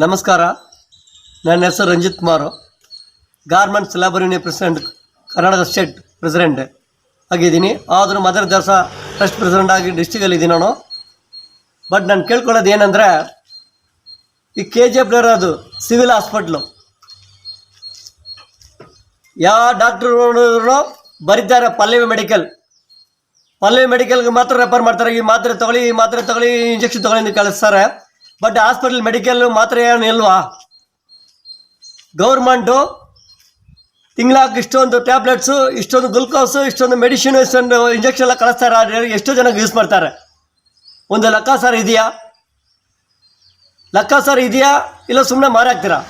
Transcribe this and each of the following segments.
ನಮಸ್ಕಾರ. ನನ್ನ ಹೆಸರು Ranjith Kumar. Garments labour union president Karnataka state president ಆಗಿದ್ದೀನಿ. ಆದರೂ ಮದರ್ ದರ್ಸ ಟ್ರಸ್ಟ್ ಪ್ರೆಸಿಡೆಂಟ್ ಆಗಿ ಡಿಸ್ಟಿಕಲ್ಲಿ ಇದ್ದೀನಿ ನಾನು. ಬಟ್ ನಾನು ಕೇಳ್ಕೊಳ್ಳೋದು ಏನಂದರೆ, ಈ ಕೆ ಜಿ ಎಫ್ ಅದು ಸಿವಿಲ್ ಹಾಸ್ಪಿಟ್ಲು ಯಾವ ಡಾಕ್ಟ್ರು ಬರೀತಾರೆ ಪಲ್ಲವಿ ಮೆಡಿಕಲ್ ಪಲ್ಲವಿ ಮೆಡಿಕಲ್ಗೆ ಮಾತ್ರ ರೆಫರ್ ಮಾಡ್ತಾರೆ. ಈ ಮಾತ್ರೆ ತಗೊಳ್ಳಿ, ಈ ಮಾತ್ರೆ ತಗೊಳ್ಳಿ ಇಂಜೆಕ್ಷನ್ ತಗೊಳ್ಳಿ ಕಳಿಸ್ತಾರೆ. ಬಟ್ ಹಾಸ್ಪಿಟಲ್ ಮೆಡಿಕಲ್ ಮಾತ್ರ ಏನು ಇಲ್ವಾ? ಗೌರ್ಮೆಂಟು ಇಷ್ಟೊಂದು ಟ್ಯಾಬ್ಲೆಟ್ಸು ಇಷ್ಟೊಂದು ಗ್ಲುಕೋಸು ಇಷ್ಟೊಂದು ಮೆಡಿಸಿನ್ ಇಷ್ಟೊಂದು ಇಂಜೆಕ್ಷನ್ ಎಲ್ಲ ಕಳಿಸ್ತಾರೆ ಎಷ್ಟೋ ಎಷ್ಟು ಜನ ಯೂಸ್ ಮಾಡ್ತಾರೆ. ಒಂದು ಲೆಕ್ಕಾಚಾರ ಇದೆಯಾ? ಲೆಕ್ಕಾಚಾರ ಇದೆಯಾ? ಇಲ್ಲ ಸುಮ್ಮನೆ ಮಾರಾಕ್ತೀರಾ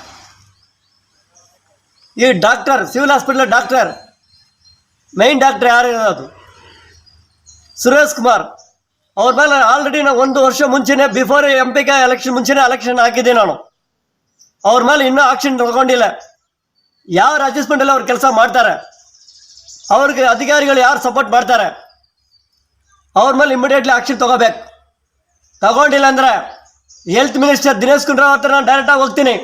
ಈ doctor civil hospital doctor main doctor ಯಾರು ಇರೋದು? ಸುರೇಶ್ ಕುಮಾರ್. ಅವ್ರ ಮೇಲೆ ಆಲ್ರೆಡಿ ನಾವು ಒಂದು ವರ್ಷ ಮುಂಚೆನೆ ಬಿಫೋರ್ ಎಂ ಪಿಗೆ ಎಲೆಕ್ಷನ್ ಮುಂಚೆನೆ ಎಲೆಕ್ಷನ್ ಹಾಕಿದ್ದೆ ನಾನು. ಅವ್ರ ಮೇಲೆ ಇನ್ನೂ ಆಕ್ಷನ್ ತಗೊಂಡಿಲ್ಲ. ಯಾವ ಅಡ್ಜಸ್ಟ್ಮೆಂಟಲ್ಲಿ ಅವ್ರು ಕೆಲಸ ಮಾಡ್ತಾರೆ. ಅವ್ರಿಗೆ ಅಧಿಕಾರಿಗಳು ಯಾರು ಸಪೋರ್ಟ್ ಮಾಡ್ತಾರೆ? ಅವ್ರ ಮೇಲೆ ಇಮಿಡಿಯೇಟ್ಲಿ ಆಕ್ಷನ್ ತಗೋಬೇಕು. ತಗೊಂಡಿಲ್ಲ ಅಂದರೆ ಹೆಲ್ತ್ ಮಿನಿಸ್ಟರ್ ದಿನೇಶ್ ಗುಂಡೂರಾವ್ ಹತ್ರ ನಾನು ಡೈರೆಕ್ಟಾಗಿ ಹೋಗ್ತೀನಿ.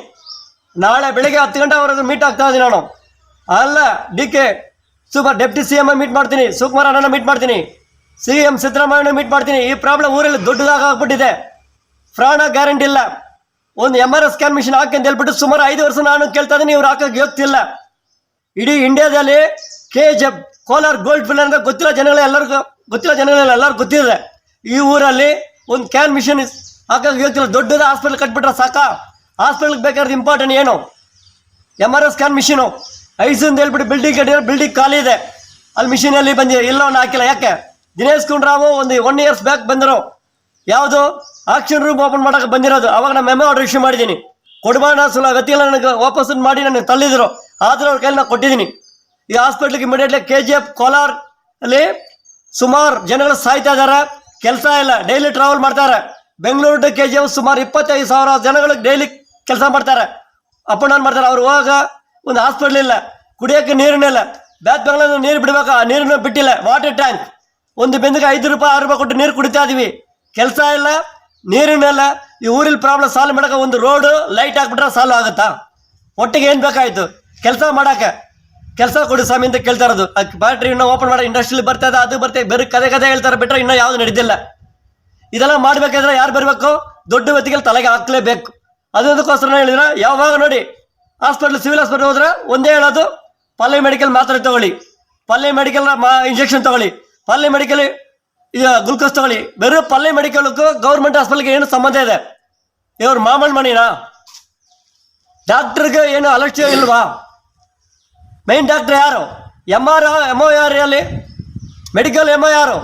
ನಾಳೆ ಬೆಳಿಗ್ಗೆ ಹತ್ತು ಗಂಟೆ ಅವ್ರ ಮೀಟ್ ಆಗ್ತಾ ಇದ್ದೀನಿ ನಾನು. ಅಲ್ಲ, D K super deputy C M meet ಮಾಡ್ತೀನಿ. ಸುಕುಮಾರ್ ಅಣ್ಣನ ಮೀಟ್ ಮಾಡ್ತೀನಿ. ಸಿ ಎಂ ಸಿದ್ದರಾಮಯ್ಯನ ಮೀಟ್ ಮಾಡ್ತೀನಿ. ಈ ಪ್ರಾಬ್ಲಮ್ ಊರಲ್ಲಿ ದೊಡ್ಡದಾಗ ಆಗ್ಬಿಟ್ಟಿದೆ ಪ್ರಾಣ ಗ್ಯಾರಂಟಿ ಇಲ್ಲ. ಒಂದು M R S scan machine ಹಾಕಿ ಅಂತ ಹೇಳ್ಬಿಟ್ಟು ಸುಮಾರು ಐದು ವರ್ಷ ನಾನು ಕೇಳ್ತಾ ಇದ್ದೀನಿ, ಇವ್ರು ಹಾಕಕ್ಕೆ ಯೋಗ್ತಿಲ್ಲ ಇಡೀ ಇಂಡಿಯಾದಲ್ಲಿ K J Kolar gold field ಅಂತ ಗೊತ್ತಿಲ್ಲ ಜನಗಳ ಎಲ್ಲರಿಗೂ, ಗೊತ್ತಿಲ್ಲ ಜನಗಳೆಲ್ಲ ಎಲ್ಲರಿಗೂ ಗೊತ್ತಿದೆ. ಈ ಊರಲ್ಲಿ ಒಂದು ಕ್ಯಾನ್ ಮಿಷಿನ್ ಹಾಕಕ್ಕೆ ಯೋಗ್ತಿಲ್ಲ ದೊಡ್ಡದ ಹಾಸ್ಪಿಟಲ್ ಕಟ್ಬಿಟ್ರೆ ಸಾಕ? ಹಾಸ್ಪಿಟಲ್ಗೆ ಬೇಕಾದ್ರೆ ಇಂಪಾರ್ಟೆಂಟ್ ಏನು? M R S scan machine. ಐಸಿಂದ ಅಂತ ಹೇಳ್ಬಿಟ್ಟು ಬಿಲ್ಡಿಂಗ್ ಕಟ್ಟಿದ್ರೆ ಬಿಲ್ಡಿಂಗ್ ಖಾಲಿ ಇದೆ. ಅಲ್ಲಿ ಮಿಷಿನಲ್ಲಿ ಬಂದಿದೆ. ಒಂದು ಹಾಕಿಲ್ಲ. ಯಾಕೆ? ದಿನೇಶ್ ಗುಂಡ್ರಾವು ಒಂದು ಒನ್ ಇಯರ್ಸ್ ಬ್ಯಾಕ್ ಬಂದರು. ಯಾವುದು? ಆಕ್ಷನ್ ರೂಮ್ ಓಪನ್ ಮಾಡೋಕೆ ಬಂದಿರೋದು. ಅವಾಗ ನಾನು ಮೆಮೊ ಆರ್ಡರ್ ಇಶ್ಯೂ ಮಾಡಿದ್ದೀನಿ. ಕೊಡಬಾರ ಸುಲ ಗತಿಯಲ್ಲ ನನಗೆ ವಾಪಸ್ ಮಾಡಿ ನನಗೆ ತಳ್ಳಿದ್ರು. ಆದರೂ ಅವ್ರ ಕೈಲಿ ನಾನು ಕೊಟ್ಟಿದ್ದೀನಿ. ಈ ಹಾಸ್ಪಿಟ್ಲಿಗೆ immediately K G F Kolar ಅಲ್ಲಿ ಸುಮಾರು ಜನಗಳು ಸಾಯ್ತಾ ಇದ್ದಾರೆ ಕೆಲಸ ಇಲ್ಲ. ಡೈಲಿ ಟ್ರಾವೆಲ್ ಮಾಡ್ತಾರೆ. ಬೆಂಗಳೂರು ಕೆ ಜಿ ಎಫ್ ಸುಮಾರು ಇಪ್ಪತ್ತೈದು ಸಾವಿರ ಜನಗಳಿಗೆ ಡೈಲಿ ಕೆಲಸ ಮಾಡ್ತಾರೆ. ಅಪ್ ಡೌನ್ ಮಾಡ್ತಾರೆ. ಅವ್ರು ಹೋಗ ಒಂದು ಹಾಸ್ಪಿಟ್ಲ್ ಇಲ್ಲ. ಕುಡಿಯೋಕ್ಕೆ ನೀರಿನಿಲ್ಲ ಬ್ಯಾತ್ ಬೆಂಗಳೂರು ನೀರು ಬಿಡ್ಬೇಕು? ಆ ನೀರನ್ನು ಬಿಟ್ಟಿಲ್ಲ. ವಾಟರ್ ಟ್ಯಾಂಕ್ ಒಂದು ಬೆಂದಿಗೆ ಐದು ರೂಪಾಯಿ, ಆರು ರೂಪಾಯಿ ಕೊಟ್ಟು ನೀರು ಕುಡಿತಾ ಇದೀವಿ. ಕೆಲಸ ಇಲ್ಲ ನೀರಿನಲ್ಲ ಈ ಊರಲ್ಲಿ ಪ್ರಾಬ್ಲಮ್ ಸಾಲ್ವ್ ಮಾಡಕ್ಕೆ ಒಂದು ರೋಡು ಲೈಟ್ ಹಾಕ್ಬಿಟ್ರೆ ಸಾಲ್ವ್ ಆಗುತ್ತಾ? ಒಟ್ಟಿಗೆ ಏನು ಬೇಕಾಯಿತು? ಕೆಲಸ ಮಾಡಕ್ಕೆ. ಕೆಲಸ ಕೊಡಿ ಸ್ವಾಮಿ ಅಂತ ಕೇಳ್ತಾ ಇರೋದು. ಬ್ಯಾಟ್ರಿ ಇನ್ನೂ ಓಪನ್ ಮಾಡೋ ಇಂಡಸ್ಟ್ರಿಯಲ್ಲಿ ಬರ್ತದೆ ಅದು ಬರ್ತದೆ ಬೇರೆ ಕದೆ ಕದೆ ಹೇಳ್ತಾರೆ, ಬಿಟ್ರೆ ಇನ್ನೂ ಯಾವುದು ನಡೀತಿಲ್ಲ. ಇದೆಲ್ಲ ಮಾಡ್ಬೇಕಾದ್ರೆ ಯಾರು ಬರಬೇಕು? ದೊಡ್ಡ ವ್ಯಕ್ತಿಗಳು ತಲೆಗೆ ಹಾಕಲೇಬೇಕು. ಅದಕ್ಕೋಸ್ಕರ ಹೇಳಿದ್ರೆ, ಯಾವಾಗ ನೋಡಿ ಹಾಸ್ಪಿಟ್ಲ್ ಸಿವಿಲ್ ಹಾಸ್ಪಿಟ್ಲ್ ಹೋದ್ರೆ ಒಂದೇ ಹೇಳೋದು ಪಲ್ಲೆ ಮೆಡಿಕಲ್ ಮಾತ್ರೆ ತಗೊಳ್ಳಿ. ಪಲ್ಲೆ ಮೆಡಿಕಲ್ ಇಂಜೆಕ್ಷನ್ ತಗೊಳ್ಳಿ. ಪಲ್ಲೆ ಮೆಡಿಕಲ್ ಈಗ ಗ್ಲುಕೋಸ್ ತಗೊಳ್ಳಿ. ಬೇರೆ ಪಲ್ಲೆ ಮೆಡಿಕಲ್ಗೂ ಗೌರ್ಮೆಂಟ್ ಹಾಸ್ಪಿಟಲ್ಗೆ ಏನು ಸಂಬಂಧ ಇದೆ? ಇವ್ರು ಮಾಮೂಲ್ ಮಣಿನಾ ಡಾಕ್ಟ್ರಿಗೆ ಏನು ಅಲಕ್ಷ್ಯ ಇಲ್ವಾ? ಮೈನ್ ಡಾಕ್ಟರ್ ಯಾರು? ಎಂ ಆರ್ ಎಂ ಯಾರು ಅಲ್ಲಿ? ಮೆಡಿಕಲ್ ಎಂ ಒ ಯಾರು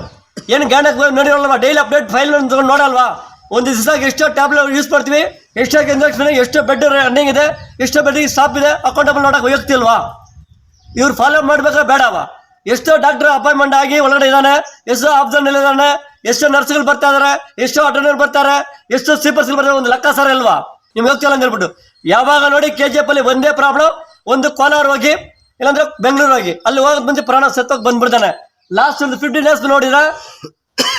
ಏನು ಗಾಣಕ್ಕೆ ನೋಡಿರಲ್ವಾ? ಡೈಲಿ ಅಪ್ಡೇಟ್ ಫೈಲ್ ತಗೊಂಡು ನೋಡಲ್ವಾ? ಒಂದು ದಿವಸಕ್ಕೆ ಎಷ್ಟೋ ಟ್ಯಾಬ್ಲೆಟ್ ಯೂಸ್ ಮಾಡ್ತೀವಿ. ಎಷ್ಟೋ ಇಂಜೆಕ್ಷನ್ ಎಷ್ಟೋ ಬೆಡ್ ರನ್ನಿಂಗ್ ಇದೆ. ಎಷ್ಟೋ ಬೆಡ್ಗೆ ಸ್ಟಾಪ್ ಇದೆ. ಅಕೌಂಟಬಲ್ ನೋಡಕ್ಕೆ ಹೋಗ್ತಿಲ್ವಾ? ಇವ್ರು ಫಾಲೋ ಮಾಡಬೇಕಾ ಬೇಡವಾ? ಎಷ್ಟೋ ಡಾಕ್ಟರ್ ಅಪಾಯಿಂಟ್ಮೆಂಟ್ ಆಗಿ ಒಳಗಡೆ ಇದ್ದಾನೆ ಎಷ್ಟೋ ಆಪ್ಷನ್ ಇದ್ದಾನೆ ಎಷ್ಟೋ ನರ್ಸ್ಗಳು ಬರ್ತಾ ಇದಾರೆ, ಎಷ್ಟೋ ಅಟೆಂಡರ್ ಬರ್ತಾರೆ, ಎಷ್ಟೋ ಸ್ಲೀಪರ್ಸ್ ಬರ್ತಾರೆ, ಒಂದು ಲೆಕ್ಕ ಸರ್ ಅಲ್ವಾ ನಿಮ್ಗೆ ಹೋಗ್ತಿಲ್ಲ ಅಂತ ಹೇಳ್ಬಿಟ್ಟು. ಯಾವಾಗ ನೋಡಿ ಕೆ ಜಿ ಎಫ್ ಅಲ್ಲಿ ಒಂದೇ ಪ್ರಾಬ್ಲಮ್ ಒಂದು ಕೋಲಾರ ಹೋಗಿ, ಇಲ್ಲಾಂದ್ರೆ ಬೆಂಗಳೂರು ಹೋಗಿ. ಅಲ್ಲಿ ಹೋಗೋದ್ ಮುಂಚೆ ಪ್ರಾಣ ಸತ್ತೋಗಿ ಬಂದ್ಬಿಡ್ತಾನೆ. ಲಾಸ್ಟ್ ಒಂದು ಫಿಫ್ಟಿ ಡೇಸ್ ನೋಡಿದ್ರೆ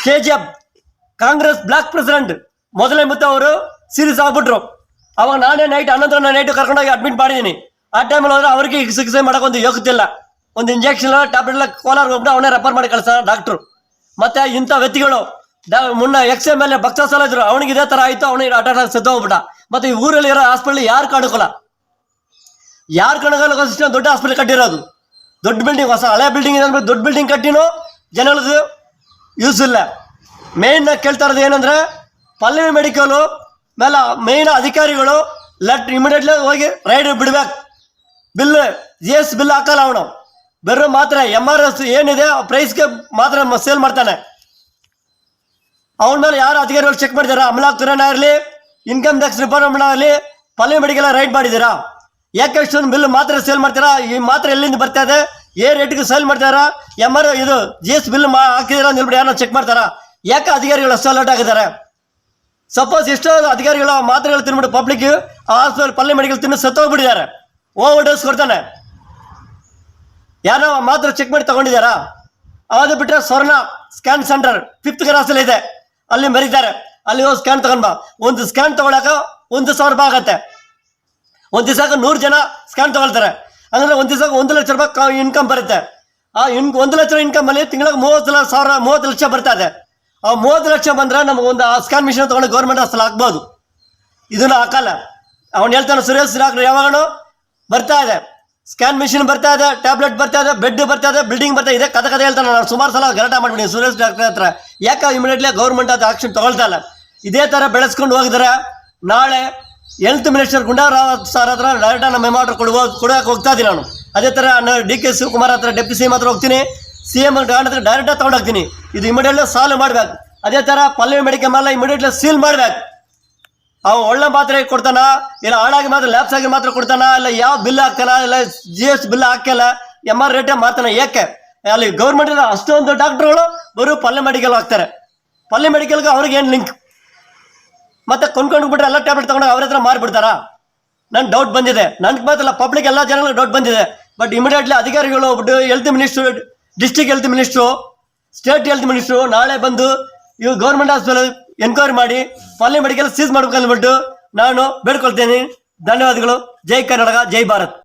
K G F Congress block president ಮೊದಲೇ ಮುತ್ತ ಅವರು ಸೀರಿಯಸ್ ಆಗ್ಬಿಟ್ರು. ಅವಾಗ ನಾನೇ ನೈಟ್ ಹನ್ನೊಂದರ ನೈಟ್ ಕರ್ಕೊಂಡೋಗಿ ಅಡ್ಮಿಟ್ ಮಾಡಿದ್ದೀನಿ. ಆ ಟೈಮಲ್ಲಿ ಹೋದ್ರೆ ಅವ್ರಿಗೆ ಚಿಕಿತ್ಸೆ ಮಾಡಕ್ಕೆ ಒಂದು ಯೋಗ್ಯತಿಲ್ಲ ಒಂದು ಇಂಜೆಕ್ಷನ್ ಟ್ಯಾಬ್ಲೆಟ್ ಎಲ್ಲ ಕೋಲಾರ ಹೋಗ್ಬಿಟ್ಟು ಅವನೇ ರೆಫರ್ ಮಾಡಿ ಕಳ್ಸ ಡಾಕ್ಟ್ರು ಮತ್ತೆ ಇಂಥ ವ್ಯಕ್ತಿಗಳು ಮುನ್ನ ಎಕ್ಸ್ ಎಂ ಎಲ್ ಭಕ್ತ ಸಲ ಇದ್ರು ಅವನಿಗೆ ಇದೇ ತರ ಆಯ್ತು ಅವನಿಗೆ ಅಟ್ಯಾಕ್ ಸಿದ್ಧ ಹೋಗ್ಬಿಟ್ಟ. ಮತ್ತೆ ಈ ಊರಲ್ಲಿ ಇರೋ ಹಾಸ್ಪಿಟಲ್ ಯಾರು ಕಾಣಕೋಲ್ಲ ಯಾರು ಕಣಗಾಲಕ್ಕೋಸ್ಕರ ದೊಡ್ಡ ಹಾಸ್ಪಿಟಲ್ ಕಟ್ಟಿರೋದು. ದೊಡ್ಡ ಬಿಲ್ಡಿಂಗ್ ಹೊಸ ಹಳೆ ಬಿಲ್ಡಿಂಗ್ ಇದೆ ದೊಡ್ಡ ಬಿಲ್ಡಿಂಗ್ ಕಟ್ಟಿನೂ ಜನಗಳದ್ದು ಯೂಸ್ ಇಲ್ಲ. ಮೇಯ್ನ್ ಕೇಳ್ತಾ ಇರೋದು ಏನಂದ್ರೆ, ಪಲ್ಲವಿ ಮೆಡಿಕಲು ಮೇಲೆ ಮೇಯ್ನ್ ಅಧಿಕಾರಿಗಳು ಲೆಟ್ ಇಮಿಡಿಯೇಟ್ಲಿ ಹೋಗಿ ರೈಡ್ ಬಿಡ್ಬೇಕು. ಬಿಲ್ ಜಿ ಎಸ್ ಬಿಲ್ ಹಾಕಲ್ಲ ಅವನು. ಬೇರೆ ಮಾತ್ರ ಎಂ ಆರ್ ಎಸ್ ಏನಿದೆ ಪ್ರೈಸ್ಗೆ ಮಾತ್ರ ಸೇಲ್ ಮಾಡ್ತಾನೆ. ಅವನ ಮೇಲೆ ಯಾರು ಅಧಿಕಾರಿಗಳು ಚೆಕ್ ಮಾಡಿದಾರ? ಅಮಲಾಗ್ತರನ ಇರಲಿ ಇನ್ಕಮ್ ಟ್ಯಾಕ್ಸ್ ಡಿಪಾರ್ಟ್ಮೆಂಟ್ ಆಗಲಿ ಪಲ್ಲಿ ಮೆಡಿಕಲ್ ರೈಡ್ ಮಾಡಿದ್ದೀರಾ ಯಾಕೆ ಇಷ್ಟೊಂದು ಬಿಲ್ ಮಾತ್ರ ಸೇಲ್ ಮಾಡ್ತೀರಾ? ಈ ಮಾತ್ರ ಎಲ್ಲಿಂದ ಬರ್ತಾ ಇದೆ? ಏ ರೇಟ್ಗೆ ಸೇಲ್ ಮಾಡ್ತಾರಾ? ಎಂ ಆರ್ ಇದು ಜಿ ಎಸ್ ಬಿಲ್ ಮಾ ಹಾಕಿದ್ದೀರಾ ಅಂತ ಹೇಳ್ಬಿಟ್ಟು ಯಾರನ್ನ ಚೆಕ್ ಮಾಡ್ತಾರಾ? ಯಾಕೆ ಅಧಿಕಾರಿಗಳು ಅಷ್ಟು ಅಲರ್ಟ್ ಆಗಿದ್ದಾರೆ? ಸಪೋಸ್ ಎಷ್ಟೋ ಅಧಿಕಾರಿಗಳು ಮಾತ್ರೆಗಳು ತಿನ್ಬಿಟ್ಟು ಪಬ್ಲಿಕ್ ಹಾಸ್ಪಿಟಲ್ ಪಲ್ಲಿ ಮೆಡಿಕಲ್ ತಿನ್ನು ಸತ್ತೋಗ್ಬಿಟ್ಟಿದ್ದಾರೆ. ಓವರ್ ಡೋಸ್ ಕೊಡ್ತಾನೆ. ಯಾರೋ ಮಾತ್ರ ಚೆಕ್ ಮಾಡಿ ತಗೊಂಡಿದ್ದಾರಾ? ಅದು ಬಿಟ್ಟರೆ ಸ್ವರ್ಣ ಸ್ಕ್ಯಾನ್ ಸೆಂಟರ್ ಫಿಫ್ತ್ ಕ್ರಾಸಲ್ಲಿ ಇದೆ. ಅಲ್ಲಿ ಬರೀತಾರೆ ಅಲ್ಲಿ ಹೋಗಿ ಸ್ಕ್ಯಾನ್ ತಗೊಂಡ್ಬಾ ಒಂದು ಸ್ಕ್ಯಾನ್ ತಗೊಳಕ ಒಂದು ಸಾವಿರ ರೂಪಾಯಿ ಆಗತ್ತೆ. ಒಂದು ದಿವಸಕ್ಕೆ ನೂರು ಜನ ಸ್ಕ್ಯಾನ್ ತಗೊಳ್ತಾರೆ. ಹಂಗಂದ್ರೆ ಒಂದು ದಿವಸಕ್ಕೆ ಒಂದು ಲಕ್ಷ ರೂಪಾಯಿ ಇನ್ಕಮ್ ಬರುತ್ತೆ. ಆ ಇನ್ ಒಂದು ಲಕ್ಷ ಇನ್ಕಮ್ ಅಲ್ಲಿ ತಿಂಗಳಿಗೆ ಮೂವತ್ತು ಲಕ್ಷ ಸಾವಿರ, ಮೂವತ್ತು ಲಕ್ಷ ಬರ್ತಾ ಇದೆ. ಆ ಮೂವತ್ತು ಲಕ್ಷ ಬಂದ್ರೆ ನಮಗೆ ಒಂದು ಸ್ಕ್ಯಾನ್ ಮಿಷನ್ ತೊಗೊಂಡು ಗೌರ್ಮೆಂಟ್ ಅಸಲು ಹಾಕ್ಬೋದು. ಇದನ್ನ ಹಾಕಲ್ಲ. ಅವನು ಹೇಳ್ತಾನೆ, ಸುರೇಶ್ ಡಾಕ್ಟರ್ ಯಾವಾಗನು ಬರ್ತಾ ಇದೆ. ಸ್ಕ್ಯಾನ್ ಮಿಷಿನ್ ಬರ್ತಾ ಇದೆ ಟ್ಯಾಬ್ಲೆಟ್ ಬರ್ತಾ ಇದೆ ಬೆಡ್ ಬರ್ತಾ ಇದೆ ಬಿಲ್ಡಿಂಗ್ ಬರ್ತಾ ಇದೆ. ಕಥೆ ಕಥೆ ಹೇಳ್ತಾನೆ ನಾನು. ಸುಮಾರು ಸಲ ಗಲಾಟೆ ಮಾಡ್ಬಿಡಿ ಸುರೇಶ್ ಡಾಕ್ಟರ್ ಹತ್ರ. ಯಾಕೆ ಇಮಿಡಿಯೇಟ್ಲಿ ಗೌರ್ಮೆಂಟ್ ಅದು ಆಕ್ಷನ್ ತಗೊಳ್ತಾ ಇಲ್ಲ? ಇದೇ ಥರ ಬೆಳೆಸ್ಕೊಂಡು ಹೋಗಿದ್ರೆ ನಾಳೆ ಹೆಲ್ತ್ ಮಿನಿಸ್ಟರ್ ಗುಂಡಾರಾವ್ ಸರ್ ಹತ್ರ ಡೈರೆಕ್ಟ್ ನಮ್ಮ ಮೆಮಾರ್ಡರ್ ಕೊಡುವ ಕೊಡೋಕೆ ಹೋಗ್ತಾ ಇದ್ದೀನಿ ನಾನು. ಅದೇ ಥರ ಡಿ ಕೆ ಶಿವಕುಮಾರ್ ಹತ್ರ ಡೆಪ್ಟಿ ಸಿ ಎಂ ಹತ್ರ ಹೋಗ್ತೀನಿ. ಸಿ ಎಂ ಹತ್ರ ಡೈರೆಕ್ಟಾಗಿ ತೊಗೊಂಡೋಗ್ತೀನಿ. ಇದು ಇಮಿಡಿಯೇಟ್ಲಿ ಸಾಲ್ವ್ ಮಾಡಬೇಕು. ಅದೇ ಥರ ಪಲ್ಲವಿ ಮೆಡಿಕಲ್ ಮೇಲೆ ಇಮಿಡಿಯೇಟ್ಲಿ ಸೀಲ್ ಮಾಡ್ಬೇಕು. ಅವ ಒಳ್ಳೆ ಮಾತ್ರೆ ಕೊಡ್ತಾನ, ಇಲ್ಲ ಹಾಳಾಗಿ ಮಾತ್ರ ಲ್ಯಾಬ್ಸ್ ಆಗಿ ಮಾತ್ರ ಕೊಡ್ತಾನ, ಇಲ್ಲ ಯಾವ ಬಿಲ್ ಹಾಕ್ತಾನ, ಇಲ್ಲ ಜಿ ಎಸ್ ಬಿಲ್ ಹಾಕಲ್ಲ ಎಂ ಆರ್ ರೇಟೇ ಮಾಡ್ತಾನೆ, ಏಕೆ? ಅಲ್ಲಿ ಗೌರ್ಮೆಂಟ್ ಅಷ್ಟೊಂದು ಡಾಕ್ಟರ್ಗಳು ಬರೋ ಪಲ್ಲೆ ಮೆಡಿಕಲ್ ಹಾಕ್ತಾರೆ. ಪಲ್ಲೆ ಮೆಡಿಕಲ್ಗೆ ಅವ್ರಿಗೆ ಏನು ಲಿಂಕ್ ಮತ್ತೆ ಕೊಂಡ್ಕೊಂಡು ಬಿಟ್ರೆ ಎಲ್ಲ ಟ್ಯಾಬ್ಲೆಟ್ ತಗೊಂಡು ಅವ್ರ ಹತ್ರ ಮಾರಿಬಿಡ್ತಾರಾ? ನನ್ ಡೌಟ್ ಬಂದಿದೆ. ನನ್ಗೆ ಮಾತ್ರ ಪಬ್ಲಿಕ್ ಎಲ್ಲ ಜನಗಳು ಡೌಟ್ ಬಂದಿದೆ. ಬಟ್ ಇಮಿಡಿಯೇಟ್ಲಿ ಅಧಿಕಾರಿಗಳು health minister district health minister state health minister ನಾಳೆ ಬಂದು ಇವು ಗೌರ್ಮೆಂಟ್ ಹಾಸ್ಪಿಟಲ್ ಎನ್ಕ್ವೈರಿ ಮಾಡಿ ಫಾಲಿ ಮೆಡಿಕಲ್ ಸೀಸ್ ಮಾಡ್ಬೇಕು ಅಂದ್ಬಿಟ್ಟು ನಾನು ಬೇಡ್ಕೊಳ್ತೇನೆ. ಧನ್ಯವಾದಗಳು. ಜೈ ಕರ್ನಾಟಕ ಜೈ ಭಾರತ್.